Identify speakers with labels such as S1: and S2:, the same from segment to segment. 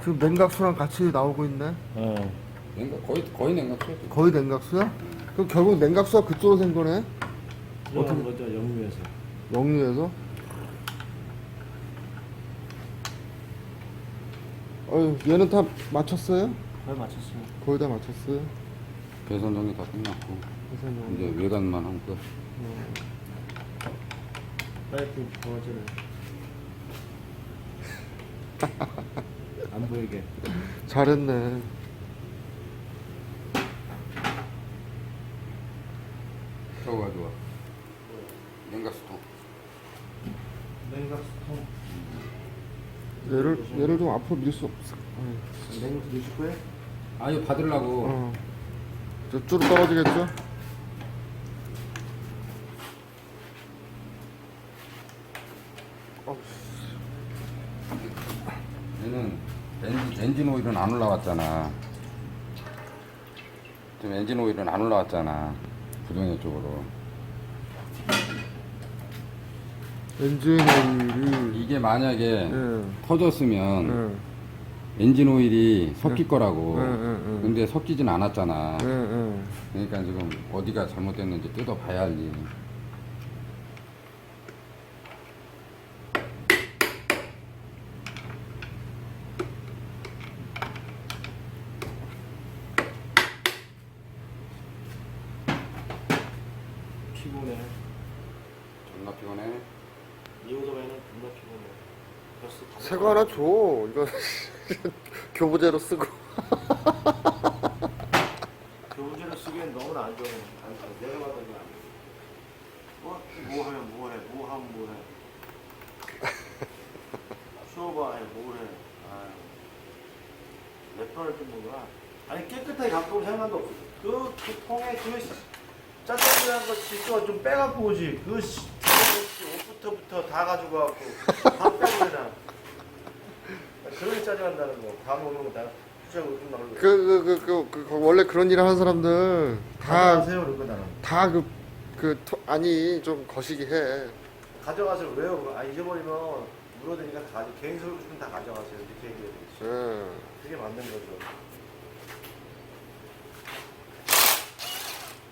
S1: 지금 냉각수랑 같이 나오고 있네.
S2: 어.
S3: 냉각 거의 거의 냉각수였지.
S1: 거의 냉각수야? 그럼 결국 냉각수가 그쪽으로 생 거네?
S2: 들어간 거죠 영유에서.
S1: 영유에서? 어휴, 얘는 다 맞췄어요?
S2: 거의 맞췄어요.
S1: 거의 다 맞췄어요?
S3: 배선 정리 다 끝났고 이제 외관만 하고 끝.
S2: 파이프 버전을 안 보이게.
S1: 잘했네.
S3: 저거 가져와. 냉각수통.
S2: 냉각수통.
S1: 얘를, 얘를 좀 앞으로 밀 수 없어.
S2: 냉각수 넣으실 거예요?
S3: 아 이거 받으려고.
S1: 어. 저 쭈루 떨어지겠죠? 어,
S3: 얘는 엔진, 오일은 안 올라왔잖아. 지금 엔진 오일은 안 올라왔잖아. 부동의 쪽으로.
S1: 엔진 오일이.
S3: 이게 만약에
S1: 예.
S3: 터졌으면
S1: 예.
S3: 엔진 오일이 섞일 거라고.
S1: 응, 응, 응.
S3: 근데 섞이진 않았잖아.
S1: 예, 예.
S3: 그러니까 지금 어디가 잘못됐는지 뜯어봐야 알지.
S2: 피곤해.
S3: 존나 피곤해.
S2: 이 오토바이는 존나 피곤해. 벌써 다
S1: 새거 하나 줘. 이거 교부제로 쓰고.
S2: 교부제를 쓰기엔 너무나 안 좋아. 안 좋아. 내가 봐도 이거 안 돼. 뭐, 뭐 하면 뭐 해. 뭐 하면 뭐 해. 수업아 해. 뭐 해. 아유. 몇 번을 뜯는 거야. 아니 깨끗하게 갖고 올 생각도 없어. 그, 그 통에 그 씨- 짜장면한 거 질소가 좀 빼갖고 오지. 그 씨, 그 옷부터부터 다 가지고 갖고 다 빼고 그냥. 그런 짜증난다는 거. 다 먹는 거 다. 후자고 좀 나오고.
S1: 그, 그, 그, 그, 그, 그 원래 그런 일 하는 사람들 다,
S2: 가져가세요 그러고 나는.
S1: 다 그, 그, 토- 아니, 좀 거시기 해.
S2: 가져가세요. 왜요? 아 잊어버리면 물어대니까 가져. 개인 소유 주면 다 가져가세요. 이렇게 얘기해야 되겠지.
S1: 예.
S2: 그게 맞는 거죠.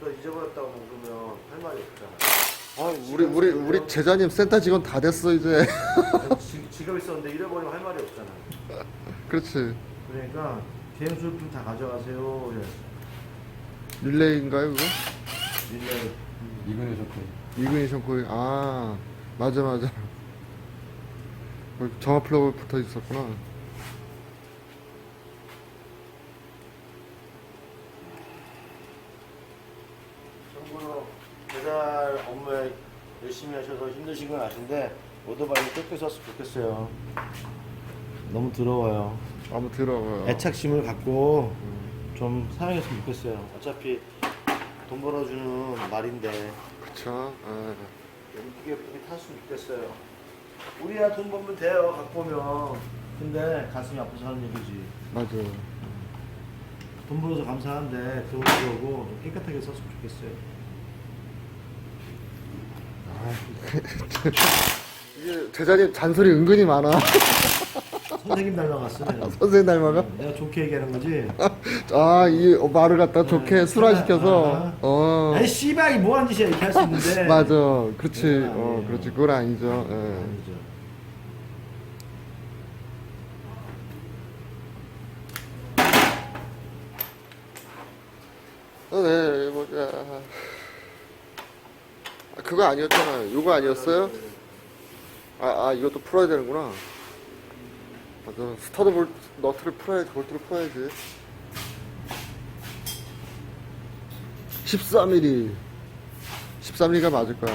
S2: 그 잊어버렸다고 그러면 할 말이 없잖아.
S1: 아, 우리, 우리, 우리 제자님 센터 직원 다 됐어, 이제.
S2: 아니, 지, 지갑 있었는데 잃어버리면 할 말이 없잖아.
S1: 그렇지.
S2: 그러니까 개인 소유품 다 가져가세요. 그래.
S1: 릴레이인가요, 그거?
S2: 릴레이.
S3: 이근에서 그
S1: 이그니션 코일. 아, 맞아, 맞아. 거기 정화 플러그 붙어 있었구나.
S2: 참고로 배달 업무에 열심히 하셔서 힘드신 건 아신데 오토바이 뜯겨 썼으면 좋겠어요. 너무 더러워요.
S1: 아무 들어가요.
S2: 애착심을 갖고 좀 사용했으면 좋겠어요. 어차피 돈 벌어주는 말인데
S1: 그쵸. 예.
S2: 예쁘게 예쁘게 탔으면 좋겠어요. 우리야 돈 벌면 돼요. 갖고 오면. 근데 가슴이 아파서 하는 얘기지.
S1: 맞아.
S2: 돈 벌어서 감사한데 그거 들어오고 좀 깨끗하게 썼으면 좋겠어요.
S1: 이게 제자님 잔소리 은근히 많아.
S2: 선생님 닮아갔어요.
S1: 선생님 닮아가?
S2: 내가 좋게 얘기하는 거지.
S1: 아, 이 말을 갖다 좋게
S2: 네,
S1: 순화시켜서.
S2: 아.
S1: 어.
S2: 아니 씨발 이 뭐 하는 짓이야 이렇게 할 수 있는데.
S1: 맞아. 그렇지.
S2: 그건
S1: 어,
S2: 아니에요.
S1: 그렇지. 그건 아니죠. 예.
S2: 아니죠.
S1: 어, 네, 보자. 아, 그거 아니었잖아요. 요거 아니었어요? 아, 아, 이것도 풀어야 되는구나. 맞아. 스타드 볼, 너트를 풀어야지, 볼트를 풀어야지. 13mm. 13mm가 맞을 거야.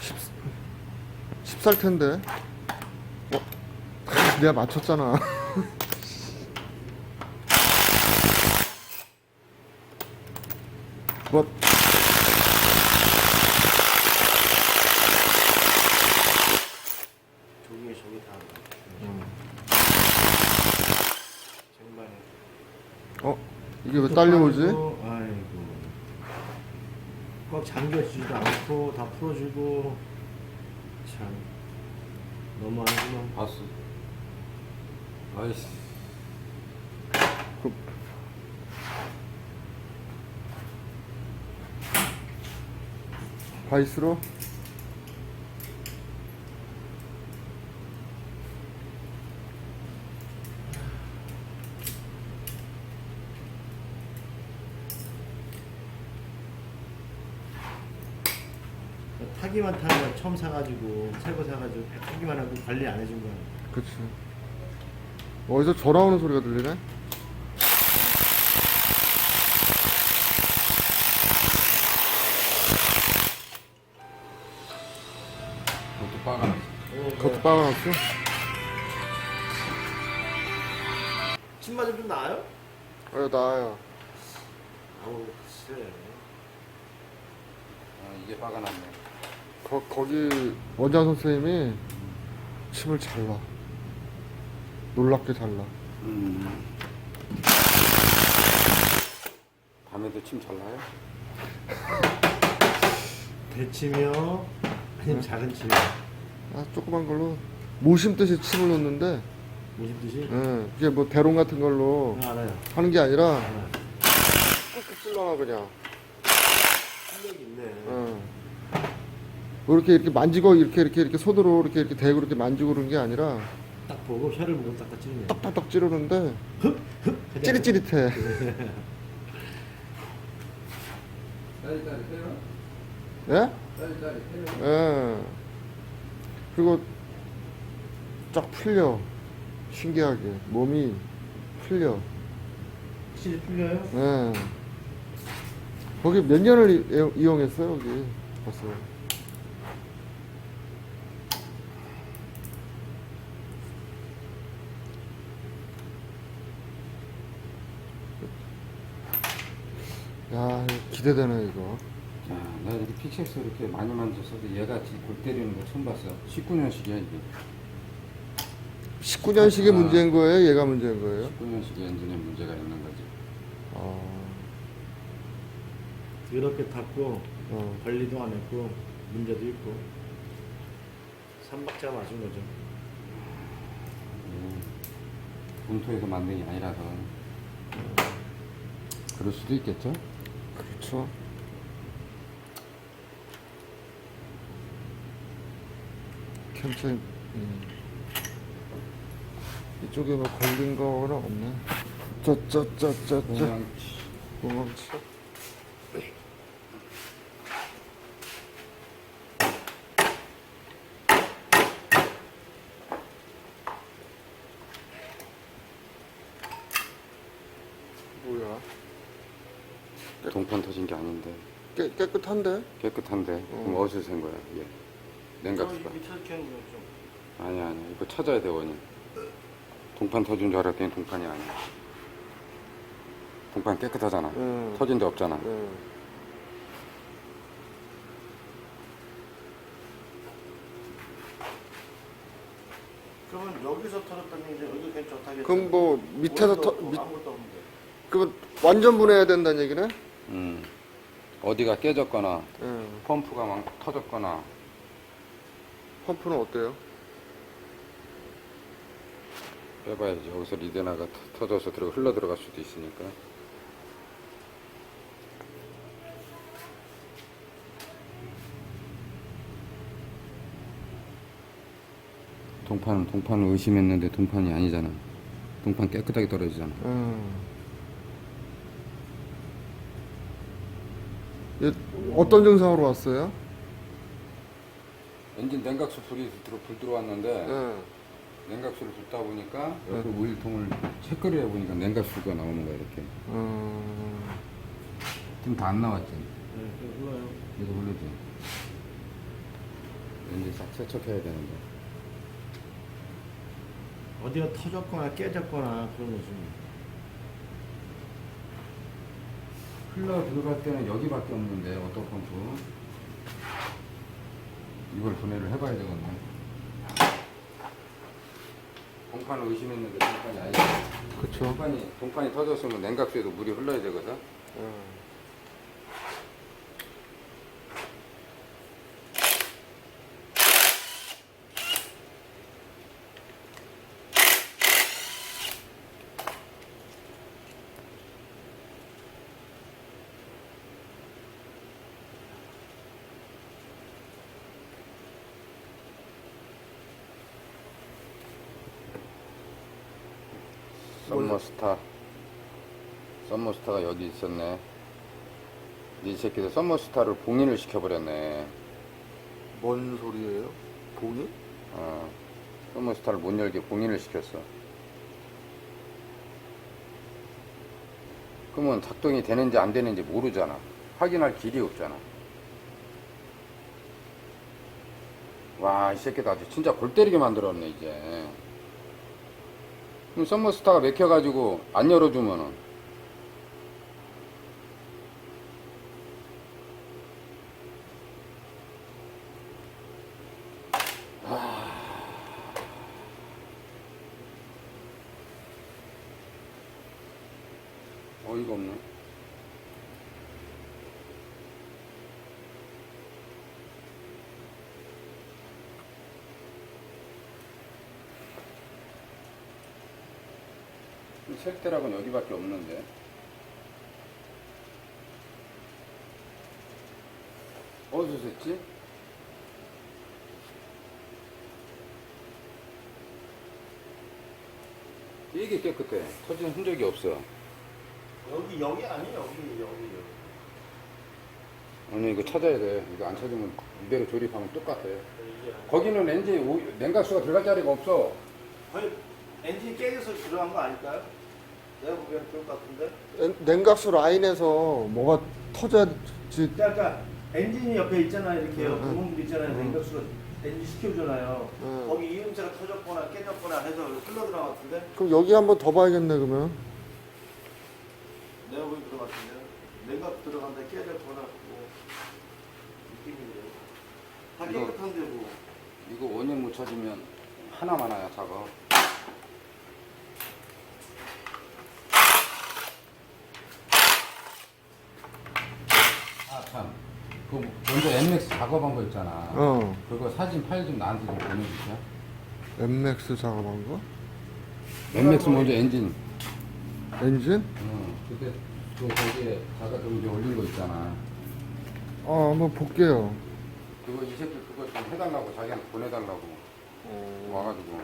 S1: 10, 10살 텐데. 어? 내가 맞췄잖아. 뭐
S2: 저기 저기 다. 정말.
S1: 어? 이게 왜 딸려오지?
S2: 아이고. 꽉 잠겨지지도 않고 다 풀어주고 참 너무하구만.
S3: 봤어. 아이씨.
S1: 그 바이스로.
S2: 타기만 타는 거 처음 사가지고 새거 사가지고 타기만 하고 관리 안 해준 거야.
S1: 그치. 어디서 전화 오는 소리가 들리네
S2: 침 맞으면 좀 나아요?
S1: 어 나아요
S2: 아우 글쎄.
S3: 아, 이게 빠가 났네.
S1: 거, 거기 원장 선생님이 침을 잘라 놀랍게 잘라
S3: 음. 밤에도 침 잘 나요?
S2: 대침이요? 아니면 작은 침이요?
S1: 아 조그만 걸로 모심듯이 침을 놓는데
S2: 뜻이?
S1: 예, 이게 뭐 대롱 같은 걸로
S2: 응, 알아요.
S1: 하는 게 아니라
S2: 알아요.
S1: 꾹꾹 찔러놔 그냥
S2: 실력이 있네.
S1: 예. 뭐 이렇게 이렇게 만지고 이렇게 이렇게 이렇게 손으로 이렇게 이렇게 대고 이렇게 만지고 그러는 게 아니라
S2: 딱 보고 혀를 보고 딱딱 찌르네.
S1: 딱딱딱 찌르는데
S2: 그냥
S1: 찌릿찌릿해
S3: 짜릿짜릿해요?
S1: 예?
S3: 짜릿짜릿해요?
S1: 예. 그리고 쫙 풀려. 신기하게. 몸이 풀려.
S2: 확실히 풀려요?
S1: 예. 거기 몇 년을 이- 이용했어요 여기? 벌써. 야 기대되네 이거
S3: 자, 내가 이렇게 픽셀스 이렇게 많이 만졌어도 얘가 지금 골 때리는 거 처음 봤어. 19년식이야 이게.
S1: 19년식의
S3: 아.
S1: 문제인 거예요 얘가 문제인 거예요
S3: 19년식 엔진에 문제가 있는 거지.
S1: 아,
S2: 더럽게 탔고
S1: 어.
S2: 관리도 안 했고 문제도 있고 삼박자 맞은 거죠.
S3: 음, 본토에서 만든 게 아니라서. 그럴 수도 있겠죠?
S1: 그렇죠 캠핑 음. 이쪽에 뭐 걸린 거는 없네. 짜짜짜짜짜 공항치. 뭐야?
S3: 동판 터진 게 아닌데.
S1: 깨, 깨끗한데?
S3: 깨끗한데. 그럼 어디서 샌 거야? 이게 냉각 수가
S2: 이렇게 하는 거 좀.
S3: 아니야 아니야 이거 찾아야 돼 원인 동판 터진 줄 알았더니 동판이 아니야 동판 깨끗하잖아
S1: 응.
S3: 터진 데 없잖아
S1: 네.
S2: 그러면 여기서 터졌다는 얘기죠. 여기 괜찮다겠죠.
S1: 그럼 뭐 밑에서 터, 밑,
S2: 아무것도 없는데.
S1: 그러면 완전 분해야 된다는 얘기네?
S3: 음. 어디가 깨졌거나
S1: 예.
S3: 펌프가 막 터졌거나
S1: 펌프는 어때요?
S3: 빼봐야지 여기서 리데나가 터- 터져서 들어 흘러 들어갈 수도 있으니까 동판은 동판을 의심했는데 동판이 아니잖아 동판 깨끗하게 떨어지잖아
S1: 음. 얘 어떤 증상으로 왔어요?
S3: 엔진 냉각수 불이 들어 불 들어왔는데
S1: 예.
S3: 냉각수를 붓다 보니까 옆에 오일통을 체크를 해보니까 냉각수가 나오는 거야 이렇게
S1: 음.
S3: 지금 다 안 나왔지
S2: 네.
S3: 이거 모르지 엔진 싹 세척해야 되는데
S2: 어디가 터졌거나 깨졌거나 그런 거지.
S3: 흘러 들어갈 때는 여기밖에 없는데 어떤 펌프 이걸 분해를 해봐야 되겠네 동판을 의심했는데 동판이 아니야
S1: 그쵸.
S3: 동판이, 동판이 터졌으면 냉각수에도 물이 흘러야 되거든
S1: 예.
S3: 썸머스타. 썸머스타가 여기 있었네. 이 새끼들 썸머스타를 봉인을 시켜버렸네.
S1: 뭔 소리예요? 봉이?
S3: 어, 썸머스타를 못 열게 봉인을 시켰어. 그러면 작동이 되는지 안 되는지 모르잖아. 확인할 길이 없잖아. 와, 이 새끼들 아주 진짜 골 때리게 만들었네, 이제. 그럼 썸머스타가 맥혀가지고 안 열어주면은. 어이가 없네. 색대락은 여기밖에 없는데. 어디서 샜지? 되게 깨끗해. 터진 흔적이 없어.
S2: 여기 여기 아니 여기 여기 여기.
S3: 오늘 이거 찾아야 돼. 이거 안 찾으면 이대로 조립하면 똑같아.
S2: 이게
S3: 거기는 엔진 오- 냉각수가 들어갈 자리가 없어.
S2: 거의 엔진 깨져서 들어간 거 아닐까요? 내가 보기에는 그럴 것 같은데.
S1: 냉- 냉각수 라인에서 뭐가 터져야지.
S2: 그러니까 엔진이 옆에 있잖아요. 이렇게요.
S1: 응, 응.
S2: 구멍들 있잖아요.
S1: 응.
S2: 냉각수가 엔진 시켜주잖아요.
S1: 응.
S2: 거기 이음새가 터졌거나 깨졌거나 해서 흘러 들어간 것 같은데.
S1: 그럼 여기 한번 더 봐야겠네 그러면.
S2: 내가 보기 들어 같은데. 냉각 들어간다 깨졌거나 뭐 느낌이래요. 다
S3: 이거-
S2: 깨끗한데 뭐.
S3: 이거 못 찾으면 하나만 하야 작업. 참. 그 먼저 MX 작업한 거 있잖아.
S1: 어.
S3: 그거 사진 파일 좀 나한테 좀 보내주세요.
S1: MX 작업한 거?
S3: MX 먼저 엔진.
S1: 엔진?
S3: 응. 그때 그 거기에 작업 좀 이제 올린 거 있잖아.
S1: 아 한번 볼게요.
S3: 그거 이 새끼 그거 좀 해달라고 자기한테 보내달라고
S1: 어.
S3: 와가지고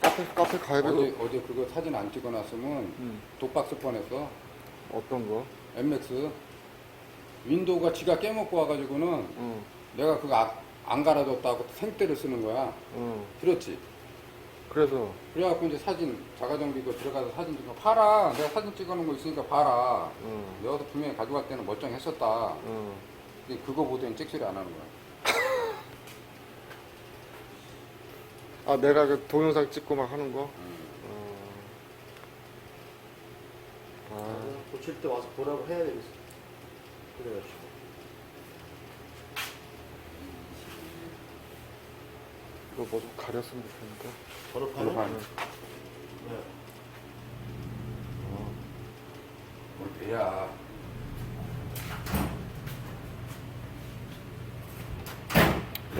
S1: 카페 카페 가입해도
S3: 어제 어제 그거 사진 안 찍어놨으면
S1: 음.
S3: 독박스 뻔했어.
S1: 어떤 거?
S3: MX 윈도우가 지가 깨먹고 와가지고는
S1: 응.
S3: 내가 그거 아- 안 갈아줬다고 생떼를 쓰는 거야.
S1: 응.
S3: 들었지?
S1: 그래서
S3: 그래갖고 이제 사진 자가정비 거 들어가서 사진 찍어 봐라. 내가 사진 찍어놓은 거 있으니까 봐라.
S1: 응.
S3: 내가 분명히 가져갈 때는 멀쩡했었다.
S1: 응.
S3: 근데 그거 보더니 찍소리 안 하는 거야.
S1: 아 내가 그 동영상 찍고 막 하는 거?
S3: 음.
S1: 어. 아.
S2: 고칠 때 와서 보라고 해야 되겠어. 그래가지고.
S1: 이거 뭐 좀 가렸으면 좋겠는데.
S2: 졸업하는?
S3: 졸업하는.
S2: 네.
S3: 뭘 돼야